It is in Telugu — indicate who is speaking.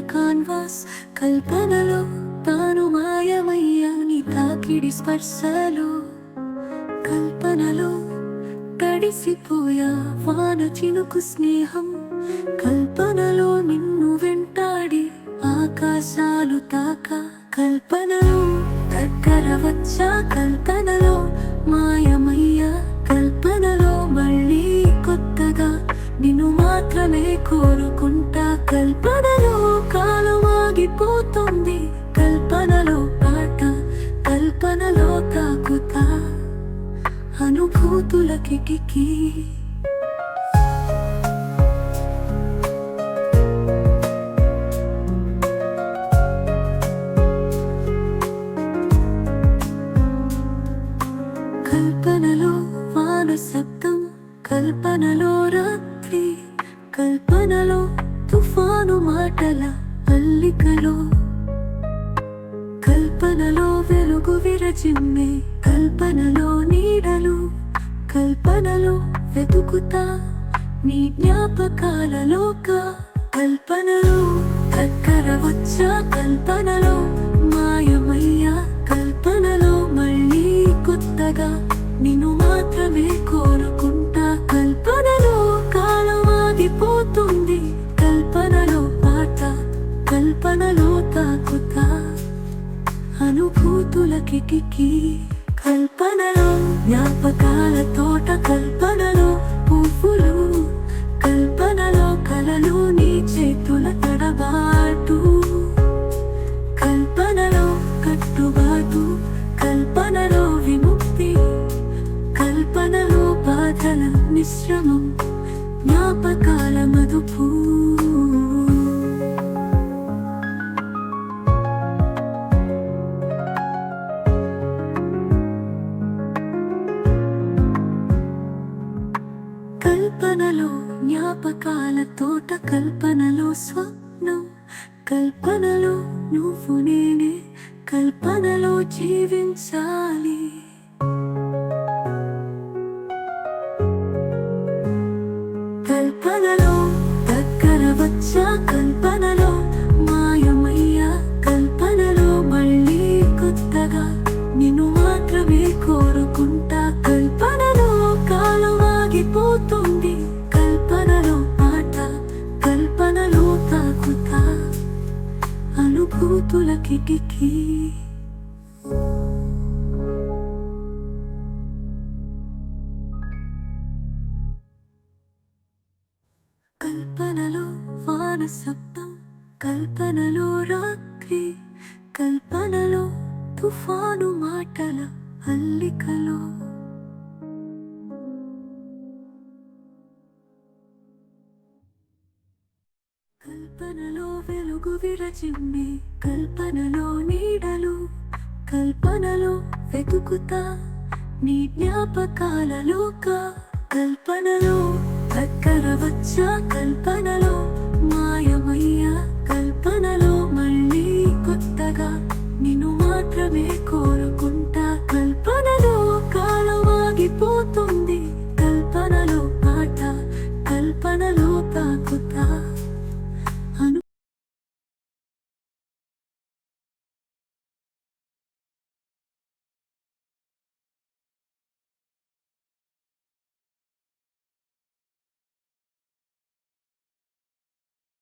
Speaker 1: క్యాన్వాస్ కల్పనలో తాను మాయమయ్యాని తాకిడి స్పర్శలు. కల్పనలో తడిసిపోయా వాన చినుకు స్నేహం కల్పనలో నిన్ను వెంటాడి ఆకాశాలు తాక. కల్పనలో దగ్గర వచ్చా కల్పనలో మాయమయ్యా మాత్రమే కోరుకుంటా. కల్పనలో కాలం ఆగిపోతుంది కల్పనలో పాట కల్పనలో తాకుతా. అనుభూతులకి కికి కల్పనలో వాన శబ్దం కల్పనలో రాత్రి. కల్పనలో తుఫాను మాటల అల్లికలో. కల్పనలో వెలుగు విరచిమ్మే కల్పనలో నీడలు. కల్పనలో వెతుకుతా నీ జ్ఞాపకాలలోక కల్పనలో కక్కర వచ్చా కల్పనలో మాయమయ్యా కల్పనలో మళ్ళీ కొత్తగా నిన్ను తాకుతా అనుభూతులకి కల్పనలో జ్ఞాపకాల తోట కల్పనలో పువ్వులు కల్పనలో కలలు నీ చేతుల తడబాటు. కల్పనలో కట్టుబాటు కల్పనలో విముక్తి కల్పనలో బాధల మిశ్రమం జ్ఞాపకాల మధుపూ. కల్పనలో జ్ఞాపకాల తోట కల్పనలో స్వప్నం కల్పనలో నువ్వు నేనే కల్పనలో జీవించాలి. కల్పనలో దగ్గర వచ్చా కల్పనలో మాయమయ్యా కల్పనలో మళ్ళీ కొత్తగా నిన్ను మాత్రమే కోరుకుంటా. కల్పనలో కాలం ఆగిపోతుంది అనుభూతులకి కికి కల్పనలో వాన శబ్దం కల్పనలో రాత్రి కల్పనలో తుఫాను మాటల అల్లికలో. కల్పనలో వెలుగు విరచిమ్మే కల్పనలో నీడలు కల్పనలో వెతుకుతా నీ జ్ఞాపకాలలోక కల్పనలో దగ్గర వచ్చా కల్పన